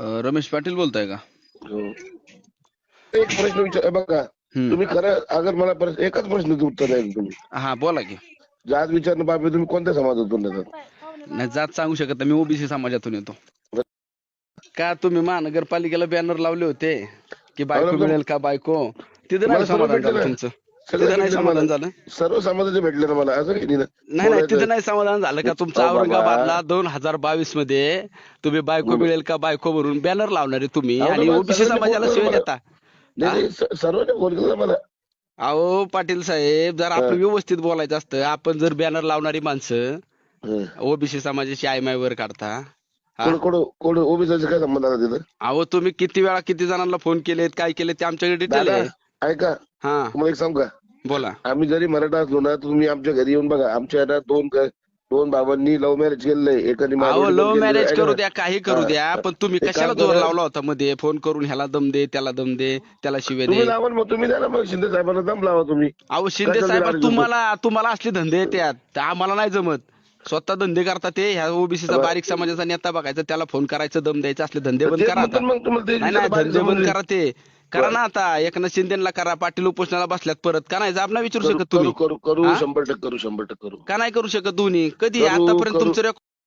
रमेश पाटील बोलताय का हो. एक प्रश्न विचार बघा. तुम्ही खरं अगर मला परत एकच प्रश्नाचं उत्तर द्याल तुम्ही हा बोला की जात विचारणं बाबी तुम्ही कोणत्या समाजातून येतात नाही जात सांगू शकत मी ओबीसी समाजातून येतो का तुम्ही महानगरपालिकेला बॅनर लावले होते की बायको. मिळेल का बायको तिथं नाही समाधान. तुमचं तिथं नाही समाधान. झालं सर्व समाजाचे भेटले ना मला असं काही नाही. नाही. तिथं नाही समाधान झालं का तुमचं. औरंगाबादला दोन हजार बावीसमध्ये तुम्ही बायको मिळेल का बायको म्हणून बॅनर लावणारे तुम्ही आणि ओबीसी समाजाला मला. देता सर्वांनी फोन केला मला अहो पाटील साहेब जर आपलं हा. व्यवस्थित बोलायचं असतं आपण जर बॅनर लावणारी माणसं. ओबीसी समाजाची आयमाय वर काढता ओबीसीचा काय संबंध अहो तुम्ही किती वेळा किती जणांना फोन केलेत काय केले ते आमच्याकडे डिटेल आहे ऐका. हा. तुम्हाला एक सांगू का? बोला. आम्ही जरी मराठा असलो ना तुम्ही आमच्या घरी येऊन बघा. आमच्या ना दोन दोन बाबांनी लव्ह मॅरेज केलंय एकाने अहो मारवाडी लव्ह केलेलं मॅरेज आहे करू. द्या काही करू. द्या पण तुम्ही कशाला जोर. लावला होता मध्ये? फोन करून ह्याला दम दे त्याला दम दे त्याला शिवे दे. तुम्ही लावा ना मग तुम्ही द्या ना मग. शिंदे साहेबांना दम लावा तुम्ही. अहो शिंदे कशाला साहेब तुम्हाला तुम्हाला असले धंदे येतात. ते आम्हाला नाही जमत. स्वतः धंदे करता ते ह्या ओबीसीचा बरं. बारीक समाजाचा नेता बघायचा त्याला फोन करायचं दम द्यायचं असले धंदे बंद तेच करा म्हणतो आता. ना मग तुम्हाला ते नाही नाही बारीक धंदे बंद. करा ते. करा ना आता. एकनाथ शिंदेला करा. पाटील उपोषणाला बसल्यात परत. का नाही? जाब विचारू करू शकत तुम्ही. करू करू करू. हा? शंभर टक्के करू शंभर टक्के करू. का नाही करू शकत दोन्ही? कधी? करू, आतापर्यंत करू. तुमचं